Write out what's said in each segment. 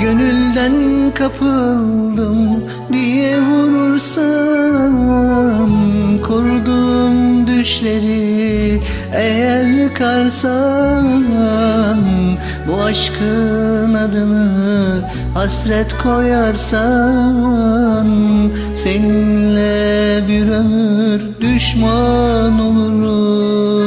Gönülden kapıldım diye vurursan Kurduğum düşleri eğer yıkarsan Bu aşkın adını hasret koyarsan Seninle bir ömür düşman olurum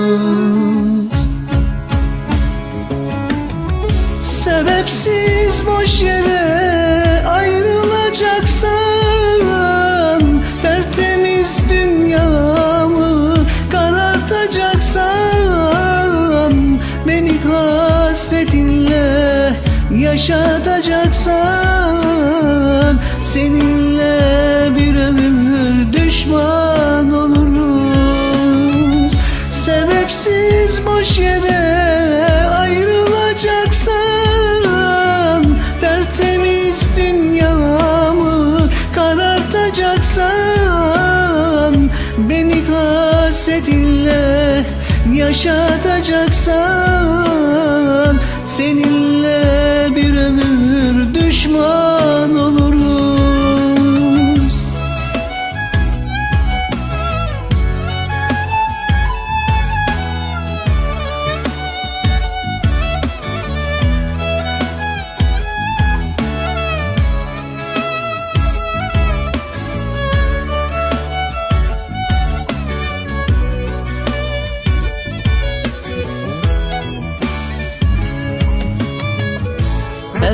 Sebepsiz boş yere ayrılacaksan Tertemiz dünyamı karartacaksan Beni hasretinle yaşatacaksan Seninle bir ömür düşman karartacaksan Beni hasretinle yaşatacaksan Seninle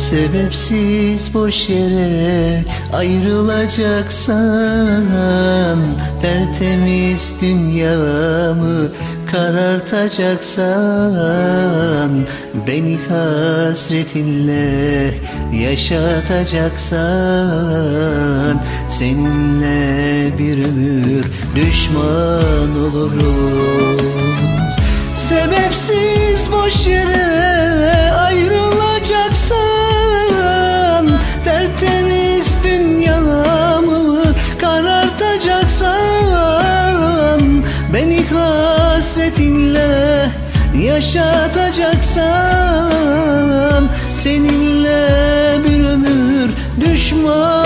Sebepsiz boş yere ayrılacaksan Tertemiz dünyamı karartacaksan Beni hasretinle yaşatacaksan Seninle bir ömür düşman oluruz. Sebepsiz boş yere yaşatacaksan Seninle bir ömür düşman